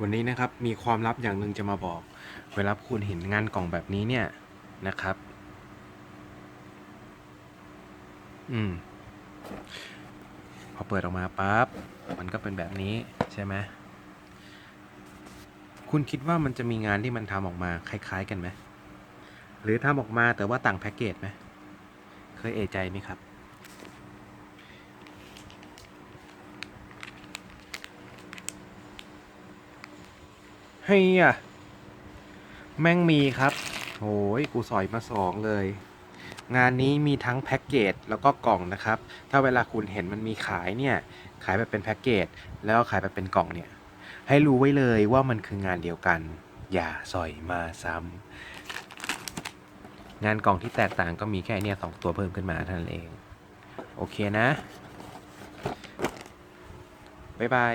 วันนี้นะครับมีความลับอย่างหนึ่งจะมาบอก เวลาคุณเห็นงานกล่องแบบนี้เนี่ยนะครับ อืม พอเปิดออกมาปั๊บมันก็เป็นแบบนี้ใช่ไหมคุณคิดว่ามันจะมีงานที่มันทำออกมาคล้ายๆกันไหมหรือทำออกมาแต่ว่าต่างแพ็กเกจไหมเคยเอะใจไหมครับ เฮียแม่งมีครับโอ้ยกูสอยมาสองเลย งานนี้มีทั้งแพ็กเกจแล้วก็กล่องนะครับ ถ้าเวลาคุณเห็นมันมีขายเนี่ย ขายแบบเป็นแพ็กเกจแล้วก็ขายแบบเป็นกล่องเนี่ย ให้รู้ไว้เลยว่ามันคืองานเดียวกัน อย่าสอยมาซ้ำงานกล่องที่แตกต่างก็มีแค่เนี่ยสองตัวเพิ่มขึ้นมาเท่านั้นเอง โอเคนะ บ๊ายบาย